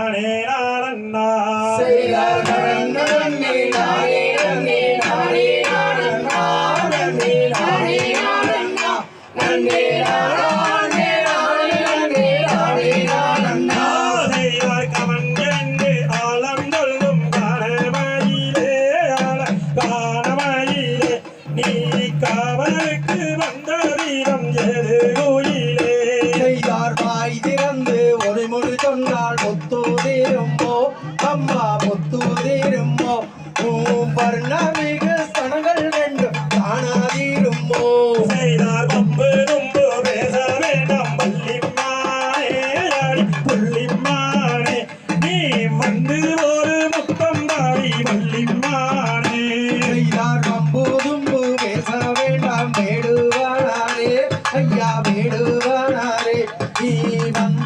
நானே நானண்ணா. செய்தார் நன்னே நானே அம்மா முத்தூதிரும்போ உம் பர்ணமிக ஸ்தனங்கள் வேண்டும் காணாதிரும்போ செய்தார் பம்பு தும்பு பேச வேண்டாம் பள்ளிமானே புள்ளிமானே. நீ வந்து ஒரு முத்தம் தாடி பள்ளிமானே செய்தார் வம்பு தும்பு பேச வேண்டாம் வேடுவானாரே. ஐயா வேடுவானாரே. நீ வந்த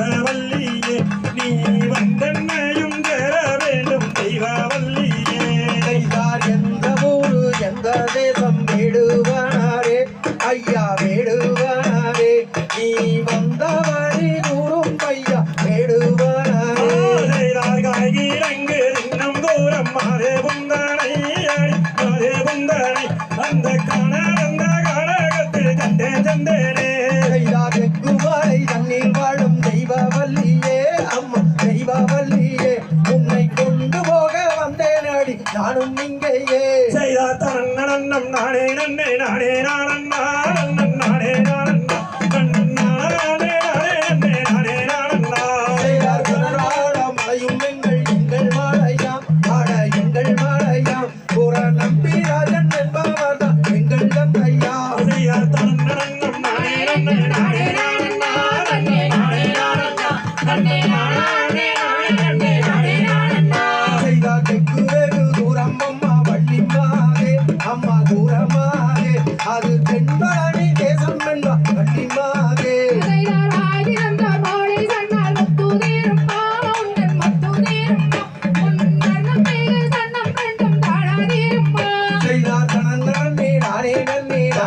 அடி தெய்வ வள்ளியே நீ வந்தென்னையும் தேர வேண்டும். தெய்வ வள்ளியே செய்தார் எந்த ஊரு எந்த தேசம் வேடுவானாரே ஐயா வேடுவானாரே நீ வந்த வழி கூறும் ஐயா வேடுவானாரே செய்தார் காய்கிறங்கு இன்னும் தூரம். மாதே புந்தனை மாதே புந்தனை அந்த கணந்த கழகத்தில் கண்டேன் சந்தேனே நானும் இங்கேயே செய்தார் தன்னன்னம் நானே நன்னே நானே நானண்ணா